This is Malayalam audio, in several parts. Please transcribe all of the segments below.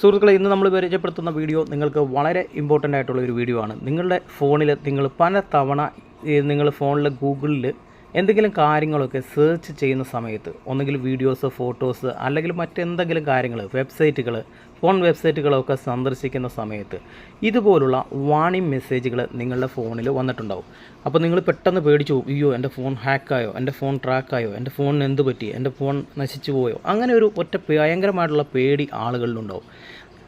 സുഹൃത്തുക്കളെ ഇന്ന് നമ്മൾ പരിചയപ്പെടുത്തുന്ന വീഡിയോ നിങ്ങൾക്ക് വളരെ ഇമ്പോർട്ടന്റ് ആയിട്ടുള്ള ഒരു വീഡിയോ ആണ്. നിങ്ങളുടെ ഫോണിൽ നിങ്ങൾ പല തവണ നിങ്ങൾ ഫോണിൽ ഗൂഗിളിൽ എന്തെങ്കിലും കാര്യങ്ങളൊക്കെ സെർച്ച് ചെയ്യുന്ന സമയത്ത് ഒന്നുകിൽ വീഡിയോസ് ഫോട്ടോസ് അല്ലെങ്കിൽ മറ്റെന്തെങ്കിലും കാര്യങ്ങൾ വെബ്സൈറ്റുകൾ ഫോൺ വെബ്സൈറ്റുകളൊക്കെ സന്ദർശിക്കുന്ന സമയത്ത് ഇതുപോലുള്ള വാണിംഗ് മെസ്സേജുകൾ നിങ്ങളുടെ ഫോണിൽ വന്നിട്ടുണ്ടാവും. അപ്പോൾ നിങ്ങൾ പെട്ടെന്ന് പേടിച്ചു പോകും അയ്യോ എന്റെ ഫോൺ ഹാക്കായോ എന്റെ ഫോൺ ട്രാക്കായോ എന്റെ ഫോണിന് എന്ത് പറ്റി? എന്റെ ഫോൺ നശിച്ചു പോയോ? അങ്ങനെ ഒരു ഒറ്റ ഭയങ്കരമായിട്ടുള്ള പേടി ആളുകളിലുണ്ടാവും.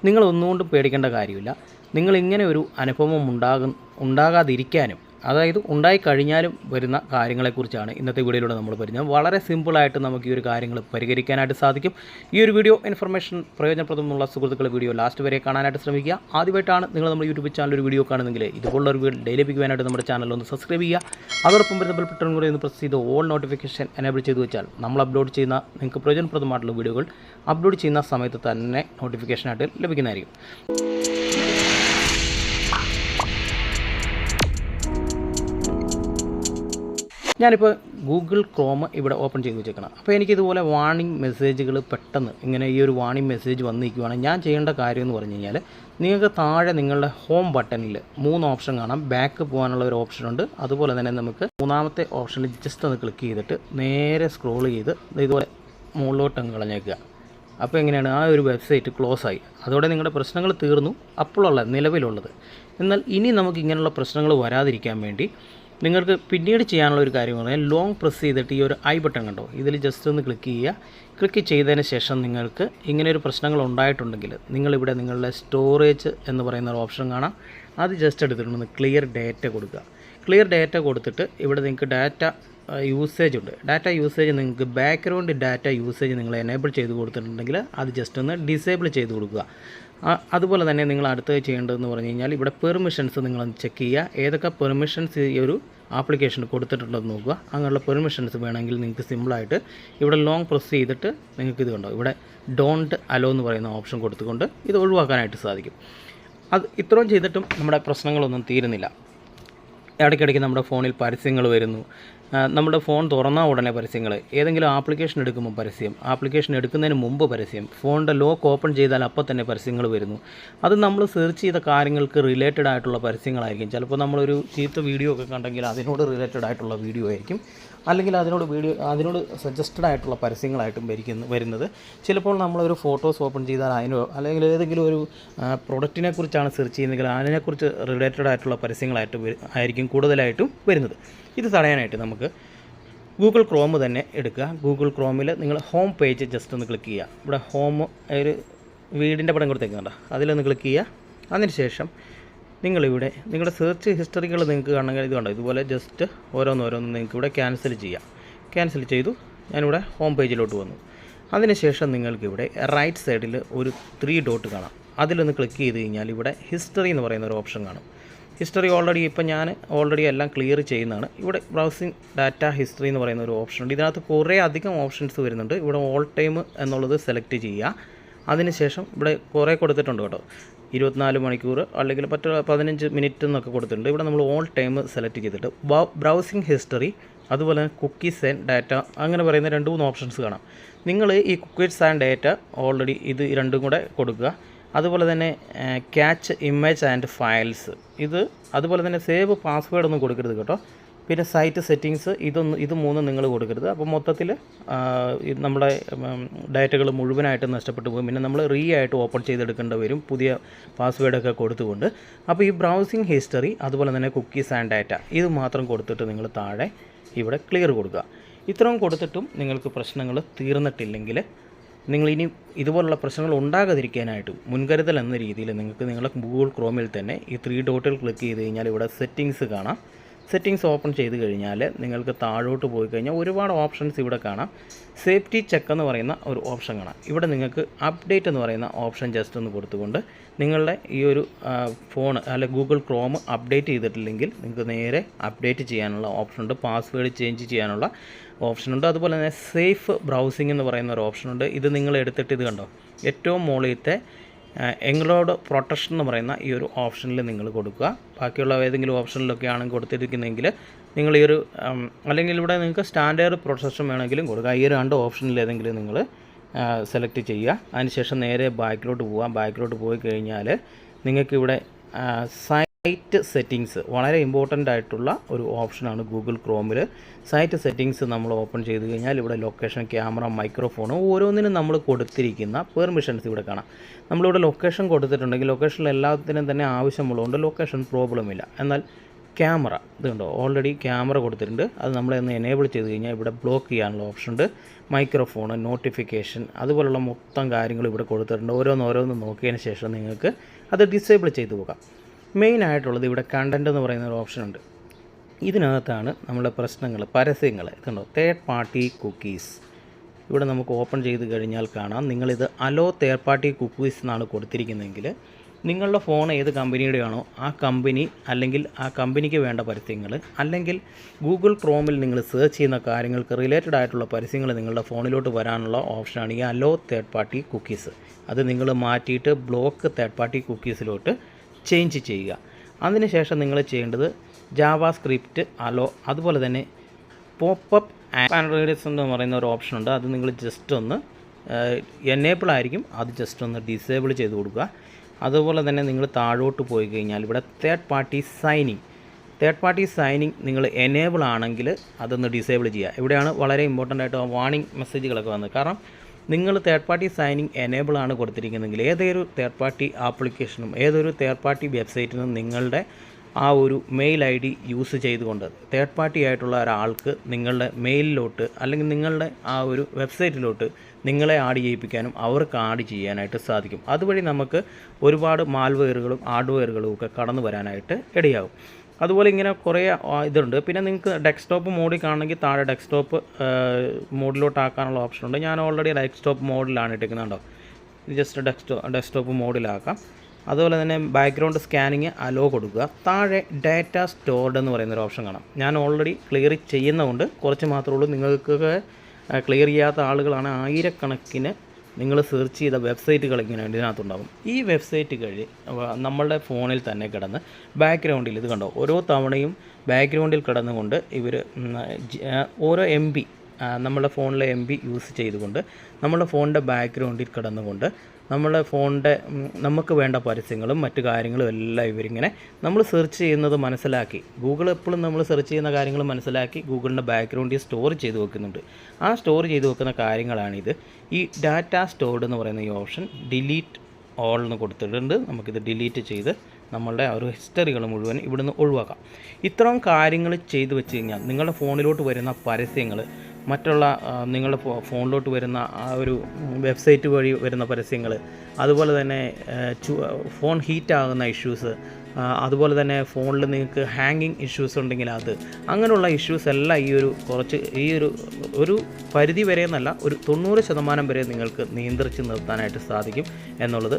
നിങ്ങൾ ഒന്നുകൊണ്ടും പേടിക്കേണ്ട കാര്യമില്ല. നിങ്ങൾ ഇങ്ങനെ ഒരു അനുഭവം ഉണ്ടാകും ഉണ്ടാകാതിരിക്കാനും അതായത് ഉണ്ടായിക്കഴിഞ്ഞാലും വരുന്ന കാര്യങ്ങളെക്കുറിച്ചാണ് ഇന്നത്തെ വീഡിയോയിലൂടെ നമ്മൾ പറഞ്ഞത് വളരെ സിമ്പിളായിട്ട് നമുക്ക് ഈ ഒരു കാര്യങ്ങൾ പരിഹരിക്കാനായിട്ട് സാധിക്കും. ഈ ഒരു വീഡിയോ ഇൻഫർമേഷൻ പ്രയോജനപ്രദമുള്ള സുഹൃത്തുക്കൾ വീഡിയോ ലാസ്റ്റ് വരെ കാണാനായിട്ട് ശ്രമിക്കുക. ആദ്യമായിട്ടാണ് നിങ്ങൾ നമ്മുടെ യൂട്യൂബ് ചാനൽ ഒരു വീഡിയോ കാണുന്നെങ്കിൽ ഇതുപോലുള്ള ഒരു വീഡിയോ ഡെയിലി ലഭിക്കുവാനായിട്ട് നമ്മുടെ ചാനൽ ഒന്ന് സബ്സ്ക്രൈബ് ചെയ്യുക. അതോടൊപ്പം വരുന്ന ബെൽ ബട്ടൺ കൂടി ഒന്ന് പ്രസ് ചെയ്ത് ഓൾ നോട്ടിഫിക്കേഷൻ എനേബിൾ ചെയ്ത് വെച്ചാൽ നമ്മൾ അപ്ലോഡ് ചെയ്യുന്ന നിങ്ങൾക്ക് പ്രയോജനപ്രദമായിട്ടുള്ള വീഡിയോകൾ അപ്ലോഡ് ചെയ്യുന്ന സമയത്ത് തന്നെ നോട്ടിഫിക്കേഷനായിട്ട് ലഭിക്കുന്നതായിരിക്കും. ഞാനിപ്പോൾ ഗൂഗിൾ ക്രോം ഇവിടെ ഓപ്പൺ ചെയ്ത് വെച്ചേക്കണം. അപ്പോൾ എനിക്കിതുപോലെ വാണിംഗ് മെസ്സേജുകൾ പെട്ടെന്ന് ഇങ്ങനെ ഈ ഒരു വാണിംഗ് മെസ്സേജ് വന്നിരിക്കുവാണ് ഞാൻ ചെയ്യേണ്ട കാര്യം എന്ന് പറഞ്ഞു കഴിഞ്ഞാൽ നിങ്ങൾക്ക് താഴെ നിങ്ങളുടെ ഹോം ബട്ടണിൽ മൂന്ന് ഓപ്ഷൻ കാണാം. ബാക്ക് പോകാനുള്ള ഒരു ഓപ്ഷൻ ഉണ്ട്. അതുപോലെ തന്നെ നമുക്ക് മൂന്നാമത്തെ ഓപ്ഷനിൽ ജസ്റ്റ് ഒന്ന് ക്ലിക്ക് ചെയ്തിട്ട് നേരെ സ്ക്രോൾ ചെയ്ത് ഇതുപോലെ മുകളിലോട്ട് അങ്ങ് കളഞ്ഞേക്കുക. അപ്പോൾ എങ്ങനെയാണ്? ആ ഒരു വെബ്സൈറ്റ് ക്ലോസ് ആയി. അതോടെ നിങ്ങളുടെ പ്രശ്നങ്ങൾ തീർന്നു. അപ്പോഴുള്ള നിലവിലുള്ളത്. എന്നാൽ ഇനി നമുക്ക് ഇങ്ങനെയുള്ള പ്രശ്നങ്ങൾ വരാതിരിക്കാൻ വേണ്ടി നിങ്ങൾക്ക് പിന്നീട് ചെയ്യാനുള്ള ഒരു കാര്യം പറഞ്ഞാൽ ലോങ് പ്രസ് ചെയ്തിട്ട് ഈ ഒരു ഐ ബട്ടൺ കണ്ടോ? ഇതിൽ ജസ്റ്റ് ഒന്ന് ക്ലിക്ക് ചെയ്യുക. ക്ലിക്ക് ചെയ്തതിന് ശേഷം നിങ്ങൾക്ക് ഇങ്ങനെ ഒരു പ്രശ്നങ്ങൾ ഉണ്ടായിട്ടുണ്ടെങ്കിൽ നിങ്ങളിവിടെ നിങ്ങളുടെ സ്റ്റോറേജ് എന്ന് പറയുന്ന ഒരു ഓപ്ഷൻ കാണാം. അത് ജസ്റ്റ് എടുത്തിട്ടുണ്ട് ക്ലിയർ ഡേറ്റ കൊടുക്കുക. ക്ലിയർ ഡേറ്റ കൊടുത്തിട്ട് ഇവിടെ നിങ്ങൾക്ക് ഡാറ്റ യൂസേജ് ഉണ്ട്. ഡാറ്റ യൂസേജ് നിങ്ങൾക്ക് ബാക്ക്ഗ്രൗണ്ട് ഡാറ്റ യൂസേജ് നിങ്ങൾ എനേബിൾ ചെയ്ത് കൊടുത്തിട്ടുണ്ടെങ്കിൽ അത് ജസ്റ്റ് ഒന്ന് ഡിസേബിൾ ചെയ്ത് കൊടുക്കുക. അതുപോലെ തന്നെ നിങ്ങൾ അടുത്തത് ചെയ്യേണ്ടതെന്ന് പറഞ്ഞു കഴിഞ്ഞാൽ ഇവിടെ പെർമിഷൻസ് നിങ്ങൾ ചെക്ക് ചെയ്യുക. ഏതൊക്കെ പെർമിഷൻസ് ഈ ഒരു ആപ്ലിക്കേഷൻ കൊടുത്തിട്ടുണ്ടെന്ന് നോക്കുക. അങ്ങനെയുള്ള പെർമിഷൻസ് വേണമെങ്കിൽ നിങ്ങൾക്ക് സിമ്പിളായിട്ട് ഇവിടെ ലോങ് പ്രസ് ചെയ്തിട്ട് നിങ്ങൾക്ക് ഇത് കണ്ടോ? ഇവിടെ ഡോണ്ട് അലോ എന്ന് പറയുന്ന ഓപ്ഷൻ കൊടുത്തുകൊണ്ട് ഇത് ഒഴിവാക്കാനായിട്ട് സാധിക്കും. അത് ഇത്രയും ചെയ്തിട്ടും നമ്മുടെ പ്രശ്നങ്ങളൊന്നും തീരുന്നില്ല. ഇടയ്ക്കിടയ്ക്ക് നമ്മുടെ ഫോണിൽ പരസ്യങ്ങൾ വരുന്നു. നമ്മുടെ ഫോൺ തുറന്ന ഉടനെ പരസ്യങ്ങൾ ഏതെങ്കിലും ആപ്ലിക്കേഷൻ എടുക്കുമ്പോൾ പരസ്യം. ആപ്ലിക്കേഷൻ എടുക്കുന്നതിന് മുമ്പ് പരസ്യം. ഫോണിന്റെ ലോക്ക് ഓപ്പൺ ചെയ്താൽ അപ്പോൾ തന്നെ പരസ്യങ്ങൾ വരുന്നു. അത് നമ്മൾ സെർച്ച് ചെയ്ത കാര്യങ്ങൾക്ക് റിലേറ്റഡ് ആയിട്ടുള്ള പരസ്യങ്ങളായിരിക്കും. ചിലപ്പോൾ നമ്മളൊരു ചീത്ത വീഡിയോ ഒക്കെ കണ്ടെങ്കിൽ അതിനോട് റിലേറ്റഡ് ആയിട്ടുള്ള വീഡിയോ ആയിരിക്കും. അല്ലെങ്കിൽ അതിനോട് വീഡിയോ അതിനോട് സജസ്റ്റഡ് ആയിട്ടുള്ള പരസ്യങ്ങളായിട്ടും വരിക്കുന്നു വരുന്നത്. ചിലപ്പോൾ നമ്മളൊരു ഫോട്ടോസ് ഓപ്പൺ ചെയ്താൽ അതിനോ അല്ലെങ്കിൽ ഏതെങ്കിലും ഒരു പ്രൊഡക്റ്റിനെ കുറിച്ചാണ് സെർച്ച് ചെയ്യുന്നതെങ്കിൽ അതിനെക്കുറിച്ച് റിലേറ്റഡ് ആയിട്ടുള്ള പരസ്യങ്ങളായിട്ട് ആയിരിക്കും കൂടുതലായിട്ടും വരുന്നത്. ഇത് തടയാനായിട്ട് നമുക്ക് ഗൂഗിൾ ക്രോം തന്നെ എടുക്കുക. ഗൂഗിൾ ക്രോമിൽ നിങ്ങൾ ഹോം പേജ് ജസ്റ്റ് ഒന്ന് ക്ലിക്ക് ചെയ്യുക. ഇവിടെ ഹോം ഒരു വീടിന്റെ പടം കൊടുത്തേക്കുന്നുണ്ട്. അതിലൊന്ന് ക്ലിക്ക് ചെയ്യുക. അതിനുശേഷം നിങ്ങളിവിടെ നിങ്ങളുടെ സെർച്ച് ഹിസ്റ്ററികൾ നിങ്ങൾക്ക് കാണണമെങ്കിൽ ഇത് കണ്ടോ? ഇതുപോലെ ജസ്റ്റ് ഓരോന്നോരോന്ന് നിങ്ങൾക്ക് ഇവിടെ ക്യാൻസൽ ചെയ്യാം. ക്യാൻസൽ ചെയ്തു. ഞാനിവിടെ ഹോം പേജിലോട്ട് വന്നു. അതിനുശേഷം നിങ്ങൾക്കിവിടെ റൈറ്റ് സൈഡിൽ ഒരു ത്രീ ഡോട്ട് കാണാം. അതിലൊന്ന് ക്ലിക്ക് ചെയ്ത് കഴിഞ്ഞാൽ ഇവിടെ ഹിസ്റ്ററി എന്ന് പറയുന്ന ഒരു ഓപ്ഷൻ കാണും. ഹിസ്റ്ററി ഓൾറെഡി ഇപ്പം ഞാൻ ഓൾറെഡി എല്ലാം ക്ലിയർ ചെയ്യുന്നതാണ്. ഇവിടെ ബ്രൗസിങ് ഡാറ്റ ഹിസ്റ്ററി എന്ന് പറയുന്ന ഒരു ഓപ്ഷൻ ഉണ്ട്. ഇതിനകത്ത് കുറേ അധികം ഓപ്ഷൻസ് വരുന്നുണ്ട്. ഇവിടെ ഓൾ ടൈം എന്നുള്ളത് സെലക്ട് ചെയ്യുക. അതിനുശേഷം ഇവിടെ കുറേ കൊടുത്തിട്ടുണ്ട് കേട്ടോ. ഇരുപത്തിനാല് മണിക്കൂർ അല്ലെങ്കിൽ മറ്റുള്ള പതിനഞ്ച് മിനിറ്റ് എന്നൊക്കെ കൊടുത്തിട്ടുണ്ട്. ഇവിടെ നമ്മൾ ഓൾ ടൈം സെലക്ട് ചെയ്തിട്ട് ബ്രൗസിംഗ് ഹിസ്റ്ററി അതുപോലെ തന്നെ കുക്കീസ് ആൻഡ് ഡാറ്റ അങ്ങനെ പറയുന്ന രണ്ട് മൂന്ന് ഓപ്ഷൻസ് കാണാം. നിങ്ങൾ ഈ കുക്കീസ് ആൻഡ് ഡാറ്റ ഓൾറെഡി ഇത് രണ്ടും കൂടെ കൊടുക്കുക. അതുപോലെ തന്നെ ക്യാച്ച് ഇമേജ് ആൻഡ് ഫയൽസ് ഇത് അതുപോലെ തന്നെ സേവ് പാസ്വേഡ് ഒന്നും കൊടുക്കരുത് കേട്ടോ. പിന്നെ സൈറ്റ് സെറ്റിങ്സ് ഇതൊന്ന് ഇത് മൂന്നും നിങ്ങൾ കൊടുക്കരുത്. അപ്പോൾ മൊത്തത്തിൽ നമ്മുടെ ഡാറ്റകൾ മുഴുവനായിട്ട് നഷ്ടപ്പെട്ടു പോകും. പിന്നെ നമ്മൾ റീ ആയിട്ട് ഓപ്പൺ ചെയ്തെടുക്കേണ്ടി വരും. പുതിയ പാസ്വേഡൊക്കെ കൊടുത്തുകൊണ്ട്. അപ്പോൾ ഈ ബ്രൗസിംഗ് ഹിസ്റ്ററി അതുപോലെ തന്നെ കുക്കീസ് ആൻഡ് ഡാറ്റ ഇത് മാത്രം കൊടുത്തിട്ട് നിങ്ങൾ താഴെ ഇവിടെ ക്ലിയർ കൊടുക്കുക. ഇത്രയും കൊടുത്തിട്ടും നിങ്ങൾക്ക് പ്രശ്നങ്ങൾ തീർന്നിട്ടില്ലെങ്കിൽ നിങ്ങൾ ഇനി ഇതുപോലുള്ള പ്രശ്നങ്ങൾ ഉണ്ടാകാതിരിക്കാനായിട്ട് മുൻകരുതൽ എന്ന രീതിയിൽ നിങ്ങൾക്ക് നിങ്ങളുടെ ഗൂഗിൾ ക്രോമിൽ തന്നെ ഈ ത്രീ ഡോട്ടിൽ ക്ലിക്ക് ചെയ്ത് കഴിഞ്ഞാൽ ഇവിടെ സെറ്റിങ്സ് കാണാം. സെറ്റിങ്സ് ഓപ്പൺ ചെയ്ത് കഴിഞ്ഞാൽ നിങ്ങൾക്ക് താഴോട്ട് പോയി കഴിഞ്ഞാൽ ഒരുപാട് ഓപ്ഷൻസ് ഇവിടെ കാണാം. സേഫ്റ്റി ചെക്ക് എന്ന് പറയുന്ന ഒരു ഓപ്ഷൻ കാണാം. ഇവിടെ നിങ്ങൾക്ക് അപ്ഡേറ്റ് എന്ന് പറയുന്ന ഓപ്ഷൻ ജസ്റ്റ് ഒന്ന് കൊടുത്തുകൊണ്ട് നിങ്ങളുടെ ഈ ഒരു ഫോൺ അല്ലെ ഗൂഗിൾ ക്രോം അപ്ഡേറ്റ് ചെയ്തിട്ടില്ലെങ്കിൽ നിങ്ങൾക്ക് നേരെ അപ്ഡേറ്റ് ചെയ്യാനുള്ള ഓപ്ഷൻ ഉണ്ട്. പാസ്വേഡ് ചേഞ്ച് ചെയ്യാനുള്ള ഓപ്ഷൻ ഉണ്ട്. അതുപോലെ തന്നെ സേഫ് ബ്രൗസിംഗ് എന്ന് പറയുന്ന ഒരു ഓപ്ഷൻ ഉണ്ട്. ഇത് നിങ്ങൾ എടുത്തിട്ട് ഇത് കണ്ടോ? ഏറ്റവും മുകളിലത്തെ എങ്ങളോട് പ്രൊട്ടക്ഷൻ എന്ന് പറയുന്ന ഈ ഒരു ഓപ്ഷനിൽ നിങ്ങൾ കൊടുക്കുക. ബാക്കിയുള്ള ഏതെങ്കിലും ഓപ്ഷനിലൊക്കെ ആണെങ്കിൽ കൊടുത്തിരിക്കുന്നതെങ്കിൽ നിങ്ങൾ ഈ ഒരു അല്ലെങ്കിൽ ഇവിടെ നിങ്ങൾക്ക് സ്റ്റാൻഡേർഡ് പ്രൊട്ടക്ഷൻ വേണമെങ്കിലും കൊടുക്കുക. ഈ രണ്ട് ഓപ്ഷനിൽ ഏതെങ്കിലും നിങ്ങൾ സെലക്ട് ചെയ്യുക. അതിനുശേഷം നേരെ ബാക്കിലോട്ട് പോവാം ബാക്കിലോട്ട് പോയി കഴിഞ്ഞാൽ നിങ്ങൾക്കിവിടെ സൈറ്റ് സെറ്റിങ്സ് വളരെ ഇമ്പോർട്ടന്റ് ആയിട്ടുള്ള ഒരു ഓപ്ഷനാണ് ഗൂഗിൾ ക്രോമിൽ സൈറ്റ് സെറ്റിങ്സ് നമ്മൾ ഓപ്പൺ ചെയ്ത് കഴിഞ്ഞാൽ ഇവിടെ ലൊക്കേഷൻ ക്യാമറ മൈക്രോഫോൺ ഓരോന്നിനും നമ്മൾ കൊടുത്തിരിക്കുന്ന പെർമിഷൻസ് ഇവിടെ കാണാം. നമ്മളിവിടെ ലൊക്കേഷൻ കൊടുത്തിട്ടുണ്ടെങ്കിൽ ലൊക്കേഷനിൽ എല്ലാത്തിനും തന്നെ ആവശ്യമുള്ളതുകൊണ്ട് ലൊക്കേഷൻ പ്രോബ്ലം ഇല്ല. എന്നാൽ ക്യാമറ ഇതുണ്ടോ ഓൾറെഡി ക്യാമറ കൊടുത്തിട്ടുണ്ട്. അത് നമ്മൾ ഒന്ന് എനേബിൾ ചെയ്ത് കഴിഞ്ഞാൽ ഇവിടെ ബ്ലോക്ക് ചെയ്യാനുള്ള ഓപ്ഷൻ ഉണ്ട്. മൈക്രോഫോൺ നോട്ടിഫിക്കേഷൻ അതുപോലുള്ള മൊത്തം കാര്യങ്ങൾ ഇവിടെ കൊടുത്തിട്ടുണ്ട്. ഓരോന്ന് ഓരോന്ന് നോക്കിയതിന് ശേഷം നിങ്ങൾക്ക് അത് ഡിസേബിൾ ചെയ്ത് പോകാം. മെയിൻ ആയിട്ടുള്ളത് ഇവിടെ കണ്ടന്റ് എന്ന് പറയുന്ന ഒരു ഓപ്ഷൻ ഉണ്ട്. ഇതിനകത്താണ് നമ്മുടെ പ്രശ്നങ്ങൾ പരസ്യങ്ങൾ. ഇതുണ്ടോ? തേർഡ് പാർട്ടി കുക്കീസ് ഇവിടെ നമുക്ക് ഓപ്പൺ ചെയ്ത് കഴിഞ്ഞാൽ കാണാം. നിങ്ങളിത് അലോ തേർഡ് പാർട്ടി കുക്കീസ് എന്നാണ് കൊടുത്തിരിക്കുന്നതെങ്കിൽ നിങ്ങളുടെ ഫോൺ ഏത് കമ്പനിയുടെയാണോ ആ കമ്പനി അല്ലെങ്കിൽ ആ കമ്പനിക്ക് വേണ്ട പരസ്യങ്ങൾ അല്ലെങ്കിൽ ഗൂഗിൾ ക്രോമിൽ നിങ്ങൾ സെർച്ച് ചെയ്യുന്ന കാര്യങ്ങൾക്ക് റിലേറ്റഡ് ആയിട്ടുള്ള പരസ്യങ്ങൾ നിങ്ങളുടെ ഫോണിലോട്ട് വരാനുള്ള ഓപ്ഷനാണ് ഈ അലോ തേർഡ് പാർട്ടി കുക്കീസ് അത് നിങ്ങൾ മാറ്റിയിട്ട് ബ്ലോക്ക് തേർഡ് പാർട്ടി കുക്കീസിലോട്ട് ചേഞ്ച് ചെയ്യുക. അതിനുശേഷം നിങ്ങൾ ചെയ്യേണ്ടത് ജാവ സ്ക്രിപ്റ്റ് അലോ അതുപോലെ തന്നെ പോപ്പപ്പ് ആൻഡ്രോയിഡ്സ് എന്ന് പറയുന്ന ഒരു ഓപ്ഷൻ ഉണ്ട്. അത് നിങ്ങൾ ജസ്റ്റ് ഒന്ന് എനേബിൾ ആയിരിക്കും. അത് ജസ്റ്റ് ഒന്ന് ഡിസേബിൾ ചെയ്ത് കൊടുക്കുക. അതുപോലെ തന്നെ നിങ്ങൾ താഴോട്ട് പോയി കഴിഞ്ഞാൽ ഇവിടെ third party signing third party signing നിങ്ങൾ എനേബിൾ ആണെങ്കിൽ അതൊന്ന് ഡിസേബിൾ ചെയ്യുക. ഇവിടെയാണ് വളരെ ഇമ്പോർട്ടന്റ് ആയിട്ട് വാർണിംഗ് മെസ്സേജുകളൊക്കെ വന്നത്. കാരണം നിങ്ങൾ തേർഡ് പാർട്ടി സൈനിങ് എനേബിൾ ആണ് കൊടുത്തിരിക്കുന്നതെങ്കിൽ ഏതൊരു തേർഡ് പാർട്ടി ആപ്ലിക്കേഷനും ഏതൊരു തേർഡ് പാർട്ടി വെബ്സൈറ്റിനും നിങ്ങളുടെ ആ ഒരു മെയിൽ ഐ ഡി യൂസ് ചെയ്തുകൊണ്ട് തേർഡ് പാർട്ടി ആയിട്ടുള്ള ഒരാൾക്ക് നിങ്ങളുടെ മെയിലിലോട്ട് അല്ലെങ്കിൽ നിങ്ങളുടെ ആ ഒരു വെബ്സൈറ്റിലോട്ട് നിങ്ങളെ ആഡ് ചെയ്യിപ്പിക്കാനും അവർക്ക് ആഡ് ചെയ്യാനായിട്ട് സാധിക്കും. അതുവഴി നമുക്ക് ഒരുപാട് മാൽവെയറുകളും ഹാർഡ്വെയറുകളും ഒക്കെ കടന്നു വരാനായിട്ട് ഇടയാകും അതുപോലെ ഇങ്ങനെ കുറേ ഇതുണ്ട്. പിന്നെ നിങ്ങൾക്ക് ഡെസ്ക്ടോപ്പ് മോഡിൽ കാണണമെങ്കിൽ താഴെ ഡെസ്ക്ടോപ്പ് മോഡിലോട്ട് ആക്കാനുള്ള ഓപ്ഷൻ ഉണ്ട്. ഞാൻ ഓൾറെഡി ഡെസ്ക്ടോപ്പ് മോഡിലാണ് ഇട്ടിരിക്കുന്നുണ്ടോ ജസ്റ്റ് ഡെസ്ക്ടോ ഡെസ്ക്ടോപ്പ് മോഡിലാക്കാം അതുപോലെ തന്നെ ബാക്ക്ഗ്രൗണ്ട് സ്കാനിങ് അലോ കൊടുക്കുക. താഴെ ഡാറ്റ സ്റ്റോർഡ് എന്ന് പറയുന്നൊരു ഓപ്ഷൻ കാണാം. ഞാൻ ഓൾറെഡി ക്ലിയർ ചെയ്യുന്നതുകൊണ്ട് കുറച്ച് മാത്രമേ ഉള്ളൂ. നിങ്ങൾക്ക് ക്ലിയർ ചെയ്യാത്ത ആളുകളാണ് ആയിരക്കണക്കിന് നിങ്ങൾ സെർച്ച് ചെയ്ത വെബ്സൈറ്റുകൾ ഇങ്ങനെ ഇതിനകത്തുണ്ടാകും. ഈ വെബ്സൈറ്റ് കഴി നമ്മളുടെ ഫോണിൽ തന്നെ കിടന്ന് ബാക്ക്ഗ്രൗണ്ടിൽ ഇത് കണ്ടോ? ഓരോ തവണയും ബാക്ക്ഗ്രൗണ്ടിൽ കിടന്നുകൊണ്ട് ഇവർ ഓരോ എം ബി നമ്മുടെ ഫോണിലെ എം ബി യൂസ് ചെയ്തുകൊണ്ട് നമ്മുടെ ഫോണിന്റെ ബാക്ക്ഗ്രൗണ്ടിൽ കിടന്നുകൊണ്ട് നമ്മുടെ ഫോണിന്റെ നമുക്ക് വേണ്ട പരസ്യങ്ങളും മറ്റു കാര്യങ്ങളും എല്ലാം ഇവരിങ്ങനെ നമ്മൾ സെർച്ച് ചെയ്യുന്നത് മനസ്സിലാക്കി. ഗൂഗിൾ എപ്പോഴും നമ്മൾ സെർച്ച് ചെയ്യുന്ന കാര്യങ്ങൾ മനസ്സിലാക്കി ഗൂഗിളിന്റെ ബാക്ക്ഗ്രൗണ്ടിൽ സ്റ്റോർ ചെയ്ത് വെക്കുന്നുണ്ട്. ആ സ്റ്റോർ ചെയ്ത് വെക്കുന്ന കാര്യങ്ങളാണിത്. ഈ ഡാറ്റ സ്റ്റോർഡ് എന്ന് പറയുന്ന ഈ ഓപ്ഷൻ ഡിലീറ്റ് ഓൾ എന്ന് കൊടുത്തിട്ടുണ്ട്. നമുക്കിത് ഡിലീറ്റ് ചെയ്ത് നമ്മളുടെ ആ ഒരു ഹിസ്റ്ററികൾ മുഴുവൻ ഇവിടുന്ന് ഒഴിവാക്കാം. ഇത്രയും കാര്യങ്ങൾ ചെയ്തു വെച്ച് കഴിഞ്ഞാൽ നിങ്ങളുടെ ഫോണിലോട്ട് വരുന്ന പരസ്യങ്ങൾ മറ്റുള്ള നിങ്ങളുടെ ഫോണിലോട്ട് വരുന്ന ആ ഒരു വെബ്സൈറ്റ് വഴി വരുന്ന പരസ്യങ്ങൾ അതുപോലെ തന്നെ ഫോൺ ഹീറ്റ് ആകുന്ന ഇഷ്യൂസ് അതുപോലെ തന്നെ ഫോണിൽ നിങ്ങൾക്ക് ഹാങ്ങിങ് ഇഷ്യൂസ് ഉണ്ടെങ്കിൽ അത്. അങ്ങനെയുള്ള ഇഷ്യൂസ് എല്ലാം ഈ ഒരു കുറച്ച് ഈ ഒരു ഒരു പരിധി വരെ എന്നല്ല ഒരു തൊണ്ണൂറ് ശതമാനം വരെ നിങ്ങൾക്ക് നിയന്ത്രിച്ച് നിർത്താനായിട്ട് സാധിക്കും എന്നുള്ളത്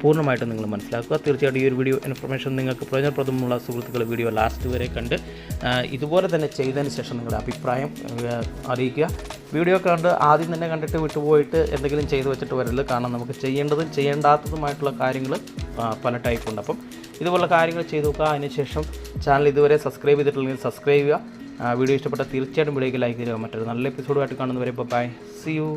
പൂർണമായിട്ടും നിങ്ങൾ മനസ്സിലാക്കുക. തീർച്ചയായിട്ടും ഈ ഒരു വീഡിയോ ഇൻഫർമേഷൻ നിങ്ങൾക്ക് പ്രയോജനപ്രദമുള്ള സുഹൃത്തുക്കൾ വീഡിയോ ലാസ്റ്റ് വരെ കണ്ട് ഇതുപോലെ തന്നെ ചെയ്തതിന് ശേഷം നിങ്ങളുടെ അഭിപ്രായം അറിയിക്കുക. വീഡിയോ കണ്ട് ആദ്യം തന്നെ കണ്ടിട്ട് വിട്ടുപോയിട്ട് എന്തെങ്കിലും ചെയ്തു വെച്ചിട്ട് വരരുത് കാരണം നമുക്ക് ചെയ്യേണ്ടതും ചെയ്യേണ്ടാത്തതുമായിട്ടുള്ള കാര്യങ്ങൾ പല ടൈപ്പുണ്ട് അപ്പം ഇതുപോലുള്ള കാര്യങ്ങൾ ചെയ്തു നോക്കുക. അതിനുശേഷം ചാനൽ ഇതുവരെ സബ്സ്ക്രൈബ് ചെയ്തിട്ടില്ലെങ്കിൽ സബ്സ്ക്രൈബ് ചെയ്യുക. വീഡിയോ ഇഷ്ടപ്പെട്ട തീർച്ചയായിട്ടും വീഡിയോയ്ക്ക് ലൈക്ക് ചെയ്യുക. മറ്റൊരു നല്ല എപ്പിസോഡുമായിട്ട് കാണുന്നവരെ ബൈ സി യു